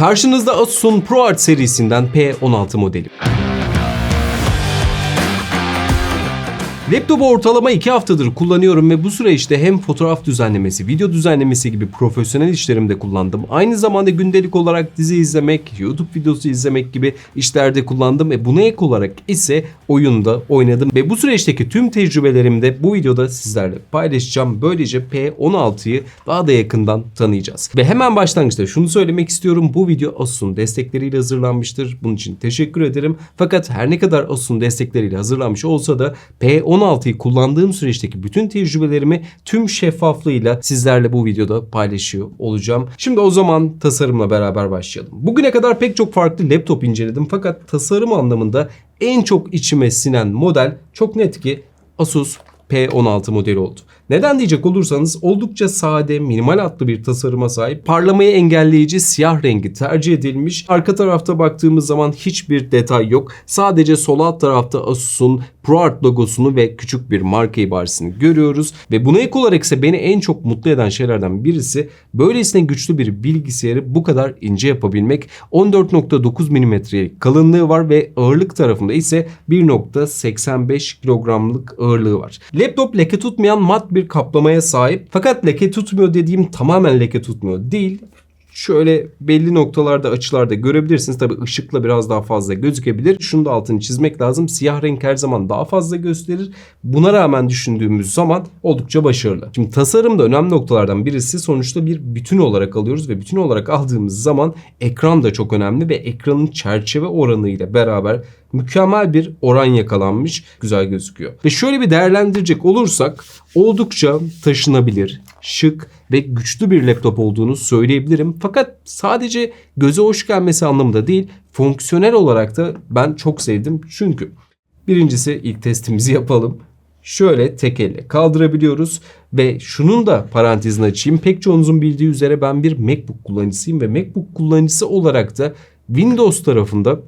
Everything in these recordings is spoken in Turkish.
Karşınızda Asus'un ProArt serisinden P16 modeli. Laptopu ortalama 2 haftadır kullanıyorum ve bu süreçte hem fotoğraf düzenlemesi, video düzenlemesi gibi profesyonel işlerimde kullandım. Aynı zamanda gündelik olarak dizi izlemek, YouTube videosu izlemek gibi işlerde kullandım ve buna ek olarak ise oyunda oynadım. Ve bu süreçteki tüm tecrübelerimi de bu videoda sizlerle paylaşacağım. Böylece P16'yı daha da yakından tanıyacağız. Ve hemen başlangıçta şunu söylemek istiyorum. Bu video Asus'un destekleriyle hazırlanmıştır. Bunun için teşekkür ederim. Fakat her ne kadar Asus'un destekleriyle hazırlanmış olsa da P16 16'yı kullandığım süreçteki bütün tecrübelerimi tüm şeffaflığıyla sizlerle bu videoda paylaşıyor olacağım. Şimdi o zaman tasarımla beraber başlayalım. Bugüne kadar pek çok farklı laptop inceledim fakat tasarım anlamında en çok içime sinen model çok net ki Asus P16 modeli oldu. Neden diyecek olursanız oldukça sade, minimal hatlı bir tasarıma sahip, parlamayı engelleyici siyah rengi tercih edilmiş. Arka tarafta baktığımız zaman hiçbir detay yok. Sadece sol alt tarafta Asus'un ProArt logosunu ve küçük bir marka ibaresini görüyoruz. Ve buna ek olarak ise beni en çok mutlu eden şeylerden birisi böylesine güçlü bir bilgisayarı bu kadar ince yapabilmek. 14.9 mm'lik kalınlığı var ve ağırlık tarafında ise 1.85 kilogramlık ağırlığı var. Laptop leke tutmayan mat bir kaplamaya sahip. Fakat leke tutmuyor dediğim tamamen leke tutmuyor değil şöyle belli noktalarda açılarda görebilirsiniz. Tabi ışıkla biraz daha fazla gözükebilir. Şunu da altını çizmek lazım. Siyah renk her zaman daha fazla gösterir. Buna rağmen düşündüğümüz zaman oldukça başarılı. Şimdi tasarımda önemli noktalardan birisi sonuçta bir bütün olarak alıyoruz ve bütün olarak aldığımız zaman ekran da çok önemli ve ekranın çerçeve oranı ile beraber mükemmel bir oran yakalanmış. Güzel gözüküyor. Ve şöyle bir değerlendirecek olursak oldukça taşınabilir, şık ve güçlü bir laptop olduğunu söyleyebilirim. Fakat sadece göze hoş gelmesi anlamında değil, fonksiyonel olarak da ben çok sevdim. Çünkü birincisi ilk testimizi yapalım. Şöyle tek elle kaldırabiliyoruz ve şunun da parantezini açayım. Pek çoğunuzun bildiği üzere ben bir MacBook kullanıcısıyım ve MacBook kullanıcısı olarak da Windows tarafında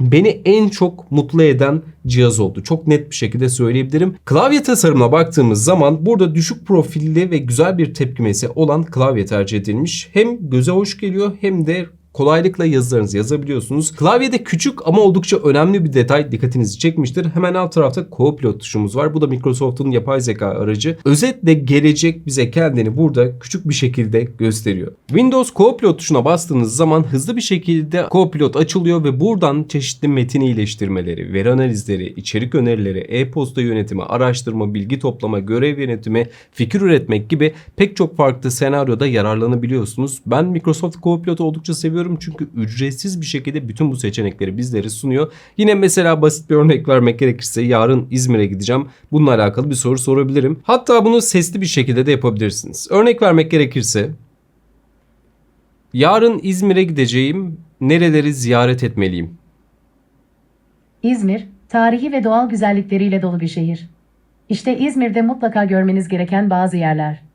beni en çok mutlu eden cihaz oldu. Çok net bir şekilde söyleyebilirim. Klavye tasarımına baktığımız zaman burada düşük profilli ve güzel bir tepkimesi olan klavye tercih edilmiş. Hem göze hoş geliyor hem de kolaylıkla yazılarınızı yazabiliyorsunuz. Klavyede küçük ama oldukça önemli bir detay dikkatinizi çekmiştir. Hemen alt tarafta Co-Pilot tuşumuz var. Bu da Microsoft'un yapay zeka aracı. Özetle gelecek bize kendini burada küçük bir şekilde gösteriyor. Windows Co-Pilot tuşuna bastığınız zaman hızlı bir şekilde Co-Pilot açılıyor ve buradan çeşitli metin iyileştirmeleri, veri analizleri, içerik önerileri, e-posta yönetimi, araştırma, bilgi toplama, görev yönetimi, fikir üretmek gibi pek çok farklı senaryoda yararlanabiliyorsunuz. Ben Microsoft Co-Pilot'u oldukça seviyorum kullanıyorum çünkü ücretsiz bir şekilde bütün bu seçenekleri bizlere sunuyor. Yine mesela basit bir örnek vermek gerekirse yarın İzmir'e gideceğim. Bununla alakalı bir soru sorabilirim. Hatta bunu sesli bir şekilde de yapabilirsiniz. Örnek vermek gerekirse yarın İzmir'e gideceğim. Nereleri ziyaret etmeliyim? İzmir, tarihi ve doğal güzellikleriyle dolu bir şehir. İşte İzmir'de mutlaka görmeniz gereken bazı yerler.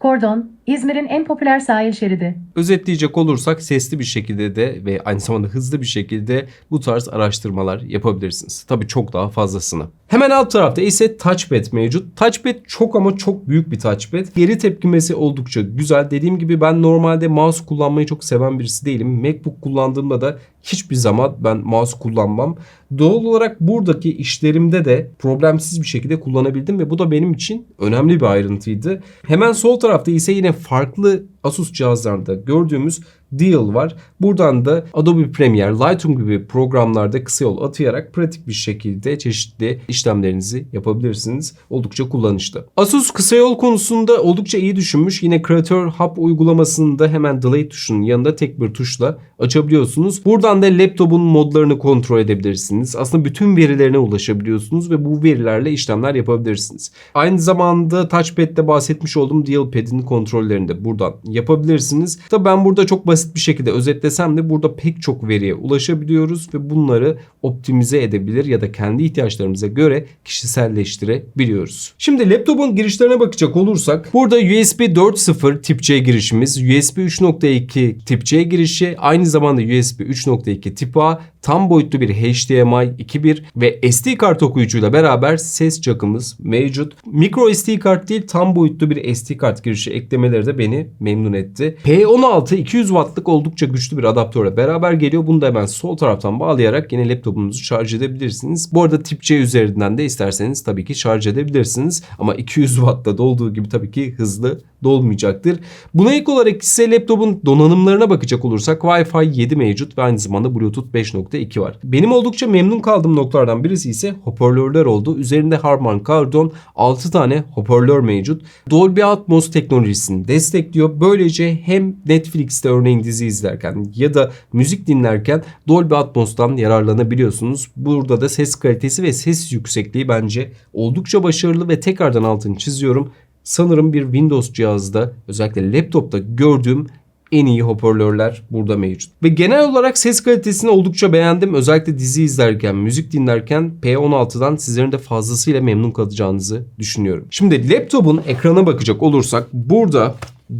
Kordon, İzmir'in en popüler sahil şeridi. Özetleyecek olursak sesli bir şekilde de ve aynı zamanda hızlı bir şekilde bu tarz araştırmalar yapabilirsiniz. Tabii çok daha fazlasını. Hemen alt tarafta ise touchpad mevcut. Touchpad çok ama çok büyük bir touchpad. Geri tepkimesi oldukça güzel. Dediğim gibi ben normalde mouse kullanmayı çok seven birisi değilim. MacBook kullandığımda da hiçbir zaman ben mouse kullanmam. Doğal olarak buradaki işlerimde de problemsiz bir şekilde kullanabildim ve bu da benim için önemli bir ayrıntıydı. Hemen sol tarafta ise yine farklı Asus cihazlarında gördüğümüz Deal var. Buradan da Adobe Premiere, Lightroom gibi programlarda kısa yol atayarak pratik bir şekilde çeşitli işlemlerinizi yapabilirsiniz. Oldukça kullanışlı. Asus kısa yol konusunda oldukça iyi düşünmüş. Yine Creator Hub uygulamasında hemen Delay tuşunun yanında tek bir tuşla açabiliyorsunuz. Buradan da laptopun modlarını kontrol edebilirsiniz. Aslında bütün verilerine ulaşabiliyorsunuz ve bu verilerle işlemler yapabilirsiniz. Aynı zamanda touchpad'de bahsetmiş olduğum Deal Pad'in kontrollerini de buradan yapabilirsiniz. Tabi ben burada çok basit basit bir şekilde özetlesem de burada pek çok veriye ulaşabiliyoruz ve bunları optimize edebilir ya da kendi ihtiyaçlarımıza göre kişiselleştirebiliyoruz. Şimdi laptopun girişlerine bakacak olursak burada USB 4.0 tip C girişimiz, USB 3.2 tip C girişi, aynı zamanda USB 3.2 tip A, tam boyutlu bir HDMI 2.1 ve SD kart okuyucuyla beraber ses jackımız mevcut. Micro SD kart değil tam boyutlu bir SD kart girişi eklemeleri de beni memnun etti. P16 200 Watt wattlık oldukça güçlü bir adaptörle beraber geliyor. Bunu da hemen sol taraftan bağlayarak yine laptopunuzu şarj edebilirsiniz. Bu arada tip C üzerinden de isterseniz tabii ki şarj edebilirsiniz. Ama 200 wattta da olduğu gibi tabii ki hızlı dolmayacaktır. Buna ek olarak ise laptopun donanımlarına bakacak olursak Wi-Fi 7 mevcut ve aynı zamanda Bluetooth 5.2 var. Benim oldukça memnun kaldığım noktalardan birisi ise hoparlörler oldu. Üzerinde Harman Kardon 6 tane hoparlör mevcut. Dolby Atmos teknolojisini destekliyor. Böylece hem Netflix'te örneğin dizi izlerken ya da müzik dinlerken Dolby Atmos'tan yararlanabiliyorsunuz. Burada da ses kalitesi ve ses yüksekliği bence oldukça başarılı ve tekrardan altını çiziyorum. Sanırım bir Windows cihazda özellikle laptopta gördüğüm en iyi hoparlörler burada mevcut. Ve genel olarak ses kalitesini oldukça beğendim. Özellikle dizi izlerken, müzik dinlerken P16'dan sizlerin de fazlasıyla memnun kalacağınızı düşünüyorum. Şimdi laptopun ekrana bakacak olursak burada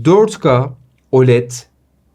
4K OLED,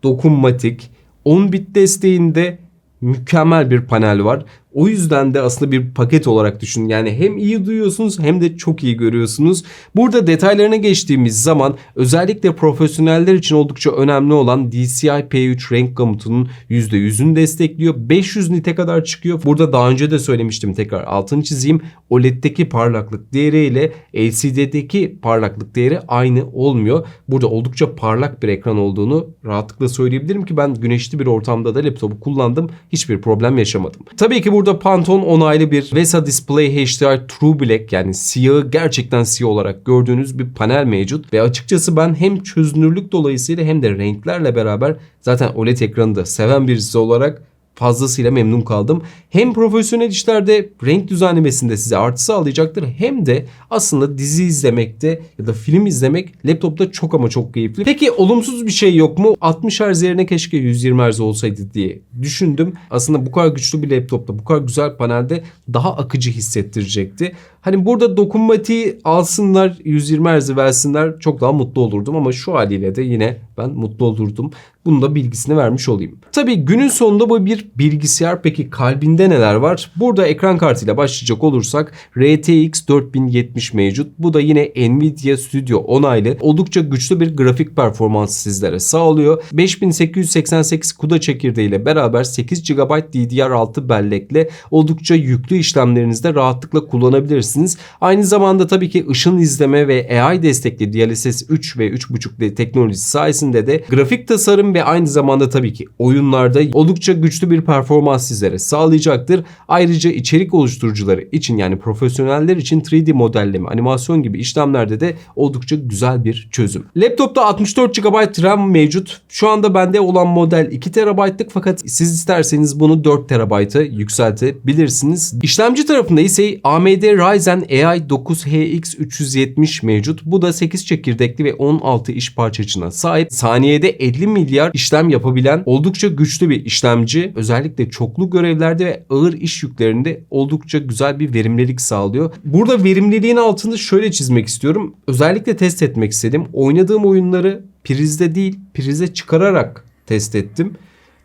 dokunmatik, 10 bit desteğinde mükemmel bir panel var. O yüzden de aslında bir paket olarak düşünün. Yani hem iyi duyuyorsunuz hem de çok iyi görüyorsunuz. Burada detaylarına geçtiğimiz zaman özellikle profesyoneller için oldukça önemli olan DCI P3 renk gamutunun %100'ünü destekliyor. 500 nite kadar çıkıyor. Burada daha önce de söylemiştim tekrar altını çizeyim. OLED'deki parlaklık değeri ile LCD'deki parlaklık değeri aynı olmuyor. Burada oldukça parlak bir ekran olduğunu rahatlıkla söyleyebilirim ki ben güneşli bir ortamda da laptopu kullandım. Hiçbir problem yaşamadım. Tabii ki burada Pantone onaylı bir VESA Display HDR True Black yani siyahı gerçekten siyah olarak gördüğünüz bir panel mevcut. Ve açıkçası ben hem çözünürlük dolayısıyla hem de renklerle beraber zaten OLED ekranı da seven birisi olarak fazlasıyla memnun kaldım. Hem profesyonel işlerde renk düzenlemesinde size artı sağlayacaktır hem de aslında dizi izlemekte ya da film izlemek laptopta çok ama çok keyifli. Peki olumsuz bir şey yok mu? 60 Hz yerine keşke 120 Hz olsaydı diye düşündüm. Aslında bu kadar güçlü bir laptopta, bu kadar güzel panelde daha akıcı hissettirecekti. Hani burada dokunmatiği alsınlar, 120 Hz versinler çok daha mutlu olurdum ama şu haliyle de yine ben mutlu olurdum. Bunu da bilgisini vermiş olayım. Tabii günün sonunda bu bir bilgisayar. Peki kalbinde neler var? Burada ekran kartıyla başlayacak olursak RTX 4070 mevcut. Bu da yine Nvidia Studio onaylı. Oldukça güçlü bir grafik performansı sizlere sağlıyor. 5888 CUDA çekirdeğiyle beraber 8 GB DDR6 bellekle oldukça yüklü işlemlerinizde rahatlıkla kullanabilirsiniz. Aynı zamanda tabii ki ışın izleme ve AI destekli DLSS 3 ve 3.5D teknolojisi sayesinde de grafik tasarım ve aynı zamanda tabii ki oyunlarda oldukça güçlü bir performans sizlere sağlayacaktır. Ayrıca içerik oluşturucuları için yani profesyoneller için 3D modelleme, animasyon gibi işlemlerde de oldukça güzel bir çözüm. Laptopta 64 GB RAM mevcut. Şu anda bende olan model 2 TB'lık fakat siz isterseniz bunu 4 TB'a yükseltebilirsiniz. İşlemci tarafında ise AMD Ryzen AI 9 HX 370 mevcut. Bu da 8 çekirdekli ve 16 iş parçacığına sahip. Saniyede 50 milyar işlem yapabilen oldukça güçlü bir işlemci. Özellikle çoklu görevlerde ve ağır iş yüklerinde oldukça güzel bir verimlilik sağlıyor. Burada verimliliğin altını şöyle çizmek istiyorum. Özellikle test etmek istedim. Oynadığım oyunları prizde değil prize çıkararak test ettim.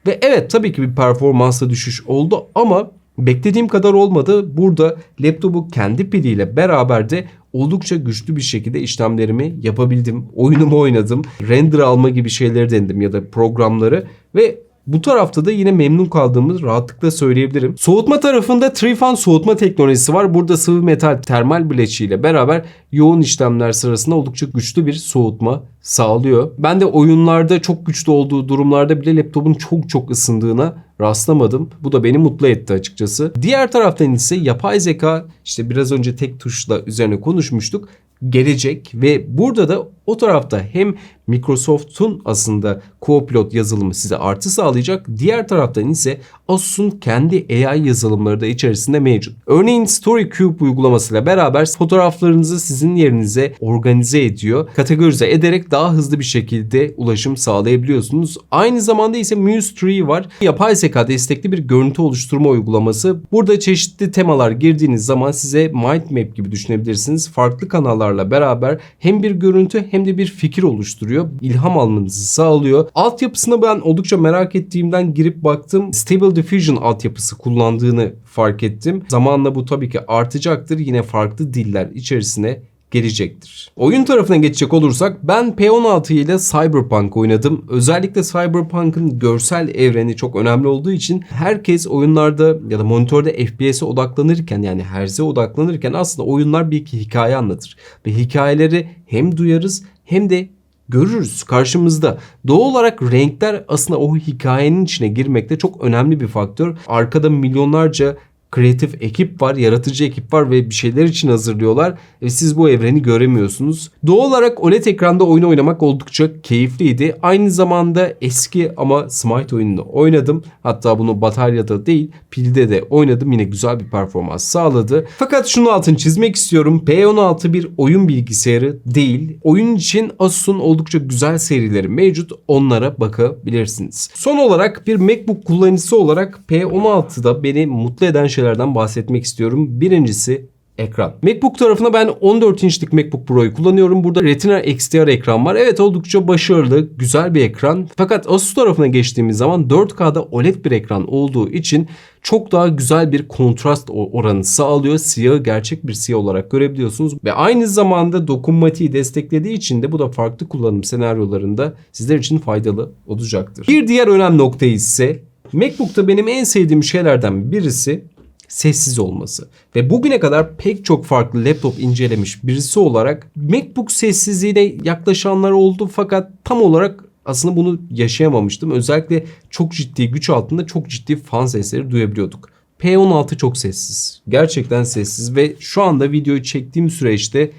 Ve evet tabii ki bir performansa düşüş oldu ama beklediğim kadar olmadı. Burada laptopu kendi piliyle beraber de oldukça güçlü bir şekilde işlemlerimi yapabildim. Oyunumu oynadım. Render alma gibi şeyleri denedim ya da programları ve bu tarafta da yine memnun kaldığımı rahatlıkla söyleyebilirim. Soğutma tarafında Trifan soğutma teknolojisi var. Burada sıvı metal termal bileşiğiyle beraber yoğun işlemler sırasında oldukça güçlü bir soğutma sağlıyor. Ben de oyunlarda çok güçlü olduğu durumlarda bile laptopun çok çok ısındığına rastlamadım. Bu da beni mutlu etti açıkçası. Diğer taraftan ise yapay zeka işte biraz önce tek tuşla üzerine konuşmuştuk gelecek ve burada da o tarafta hem Microsoft'un aslında Copilot yazılımı size artı sağlayacak. Diğer taraftan ise Asus'un kendi AI yazılımları da içerisinde mevcut. Örneğin Story Cube uygulamasıyla beraber fotoğraflarınızı sizin yerinize organize ediyor. Kategorize ederek daha hızlı bir şekilde ulaşım sağlayabiliyorsunuz. Aynı zamanda ise Muse Tree var. Yapay zeka destekli bir görüntü oluşturma uygulaması. Burada çeşitli temalar girdiğiniz zaman size mind map gibi düşünebilirsiniz. Farklı kanallarla beraber hem bir görüntü hem de bir fikir oluşturuyor. İlham almanızı sağlıyor. Altyapısına ben oldukça merak ettiğimden girip baktım. Stable Diffusion altyapısı kullandığını fark ettim. Zamanla bu tabii ki artacaktır. Yine farklı diller içerisine gelecektir. Oyun tarafına geçecek olursak ben P16 ile Cyberpunk oynadım. Özellikle Cyberpunk'ın görsel evreni çok önemli olduğu için herkes oyunlarda ya da monitörde FPS'e odaklanırken yani herze odaklanırken aslında oyunlar bir iki hikaye anlatır. Ve hikayeleri hem duyarız hem de görürüz karşımızda. Doğal olarak renkler aslında o hikayenin içine girmekte çok önemli bir faktör. Arkada milyonlarca kreatif ekip var, yaratıcı ekip var ve bir şeyler için hazırlıyorlar ve siz bu evreni göremiyorsunuz. Doğal olarak OLED ekranda oyun oynamak oldukça keyifliydi. Aynı zamanda eski ama Smite oyununu oynadım. Hatta bunu bataryada değil pilde de oynadım. Yine güzel bir performans sağladı. Fakat şunu altını çizmek istiyorum. P16 bir oyun bilgisayarı değil. Oyun için Asus'un oldukça güzel serileri mevcut. Onlara bakabilirsiniz. Son olarak bir MacBook kullanıcısı olarak P16'da beni mutlu eden şeylerden bahsetmek istiyorum. Birincisi ekran. MacBook tarafına ben 14 inçlik MacBook Pro'yu kullanıyorum. Burada Retina XDR ekran var. Evet oldukça başarılı, güzel bir ekran. Fakat Asus tarafına geçtiğimiz zaman 4K'da OLED bir ekran olduğu için çok daha güzel bir kontrast oranı sağlıyor. Siyahı gerçek bir siyah olarak görebiliyorsunuz. Ve aynı zamanda dokunmatiği desteklediği için de bu da farklı kullanım senaryolarında sizler için faydalı olacaktır. Bir diğer önemli nokta ise MacBook'ta benim en sevdiğim şeylerden birisi sessiz olması. Ve bugüne kadar pek çok farklı laptop incelemiş birisi olarak MacBook sessizliğine yaklaşanlar oldu fakat tam olarak aslında bunu yaşayamamıştım. Özellikle çok ciddi güç altında çok ciddi fan sesleri duyabiliyorduk. P16 çok sessiz. Gerçekten sessiz ve şu anda videoyu çektiğim süreçte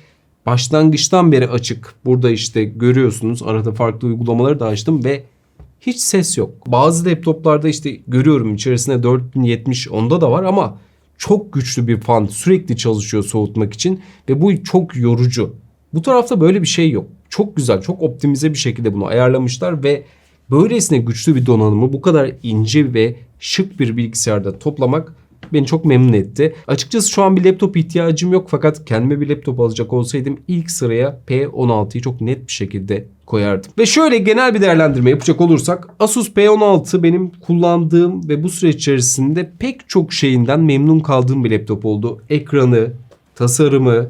başlangıçtan beri açık. Burada işte görüyorsunuz arada farklı uygulamaları da açtım ve hiç ses yok. Bazı laptoplarda işte görüyorum içerisinde 4070 onda da var ama çok güçlü bir fan sürekli çalışıyor soğutmak için ve bu çok yorucu. Bu tarafta böyle bir şey yok. Çok güzel, çok optimize bir şekilde bunu ayarlamışlar ve böylesine güçlü bir donanımı bu kadar ince ve şık bir bilgisayarda toplamak beni çok memnun etti. Açıkçası şu an bir laptop ihtiyacım yok fakat kendime bir laptop alacak olsaydım ilk sıraya P16'yı çok net bir şekilde koyardım. Ve şöyle genel bir değerlendirme yapacak olursak Asus P16 benim kullandığım ve bu süreç içerisinde pek çok şeyinden memnun kaldığım bir laptop oldu. Ekranı, tasarımı,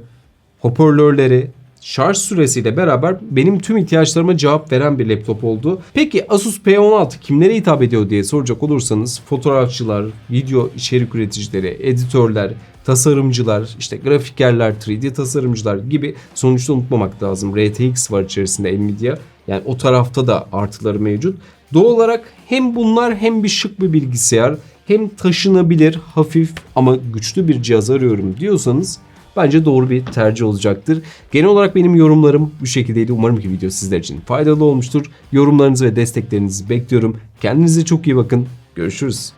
hoparlörleri, şarj süresiyle beraber benim tüm ihtiyaçlarıma cevap veren bir laptop oldu. Peki Asus P16 kimlere hitap ediyor diye soracak olursanız fotoğrafçılar, video içerik üreticileri, editörler, tasarımcılar, işte grafikerler, 3D tasarımcılar gibi sonuçta unutmamak lazım. RTX var içerisinde Nvidia. Yani o tarafta da artıları mevcut. Doğal olarak hem bunlar hem bir şık bir bilgisayar hem taşınabilir, hafif ama güçlü bir cihaz arıyorum diyorsanız bence doğru bir tercih olacaktır. Genel olarak benim yorumlarım bu şekildeydi. Umarım ki video sizler için faydalı olmuştur. Yorumlarınızı ve desteklerinizi bekliyorum. Kendinize çok iyi bakın. Görüşürüz.